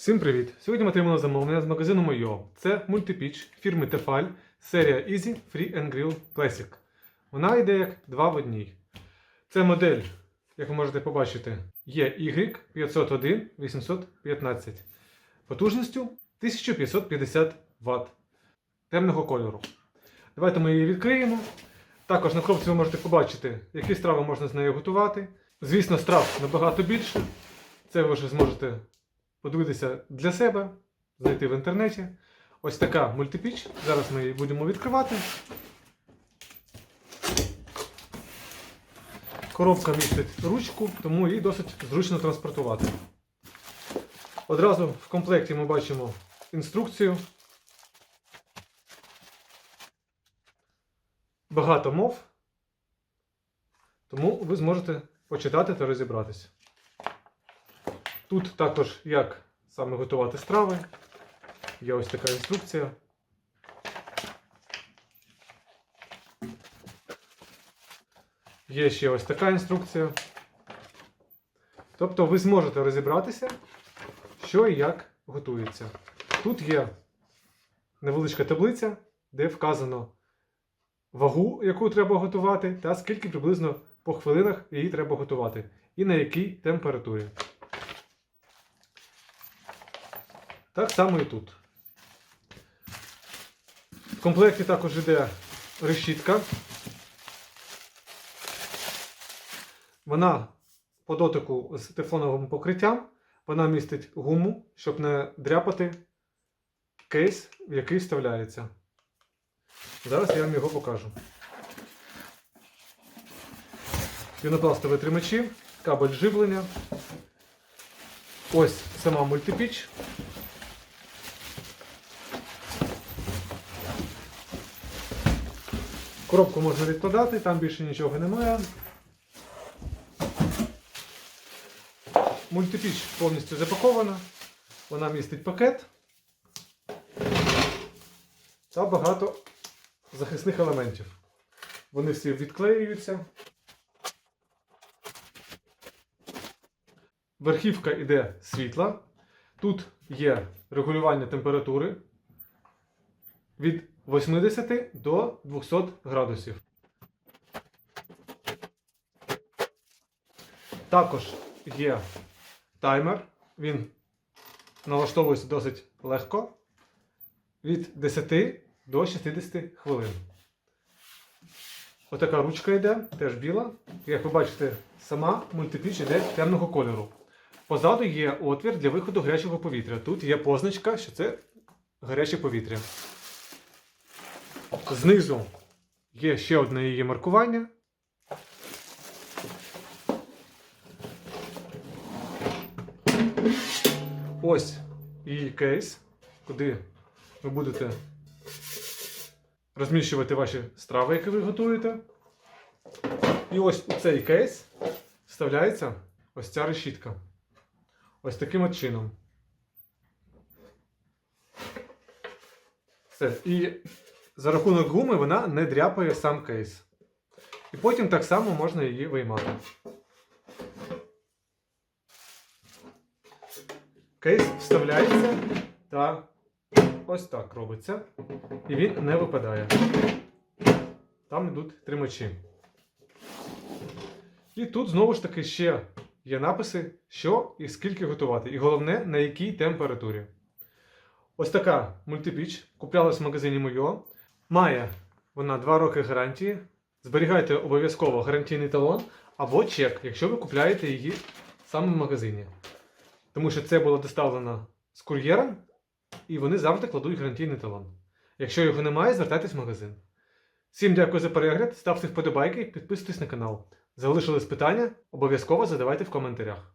Всім привіт! Сьогодні ми отримали замовлення з магазину Мойо. Це мультипіч фірми Tefal, серія Easy Free and Grill Classic. Вона йде як два в одній. Це модель, як ви можете побачити, є Y501 815 потужністю 1550 Вт темного кольору. Давайте ми її відкриємо. Також на коробці ви можете побачити, які страви можна з нею готувати. Звісно, страв набагато більше. Це ви вже зможете подивитися для себе, знайти в інтернеті. Ось така мультипіч. Зараз ми її будемо відкривати. Коробка містить ручку, тому її досить зручно транспортувати. Одразу в комплекті ми бачимо інструкцію. Багато мов, тому ви зможете почитати та розібратися. Тут також як саме готувати страви. Є ось така інструкція. Є ще ось така інструкція. Тобто ви зможете розібратися, що і як готується. Тут є невеличка таблиця, де вказано вагу, яку треба готувати, та скільки приблизно по хвилинах її треба готувати, і на якій температурі. Так само і тут. В комплекті також йде решітка. Вона по дотику з тефлоновим покриттям. Вона містить гуму, щоб не дряпати кейс, в який вставляється. Зараз я вам його покажу. Пінопластові тримачі, кабель живлення. Ось сама мультипіч. Коробку можна відкладати, там більше нічого немає. Мультипіч повністю запакована. Вона містить пакет та багато захисних елементів. Вони всі відклеюються. Верхівка йде світла. Тут є регулювання температури від 80 до 200 градусів. Також є таймер. Він налаштовується досить легко від 10 до 60 хвилин. Отака ручка йде, теж біла. Як ви бачите, сама мультипіч йде темного кольору. Позаду є отвір для виходу гарячого повітря. Тут є позначка, що це гаряче повітря. Знизу є ще одне її маркування. Ось її кейс, куди ви будете розміщувати ваші страви, які ви готуєте. І ось у цей кейс вставляється ось ця решітка. Ось таким от чином. Все. І за рахунок гуми вона не дряпає сам кейс. І потім так само можна її виймати. Кейс вставляється та ось так робиться. І він не випадає. Там йдуть тримачі. І тут знову ж таки ще є написи, що і скільки готувати. І головне, на якій температурі. Ось така мультипіч куплялась в магазині Мойо. Має вона 2 роки гарантії. Зберігайте обов'язково гарантійний талон або чек, якщо ви купляєте її саме в магазині. Тому що це було доставлено з кур'єром, і вони завжди кладуть гарантійний талон. Якщо його немає, звертайтесь в магазин. Всім дякую за перегляд, ставте вподобайки, підписуйтесь на канал. Залишились питання, обов'язково задавайте в коментарях.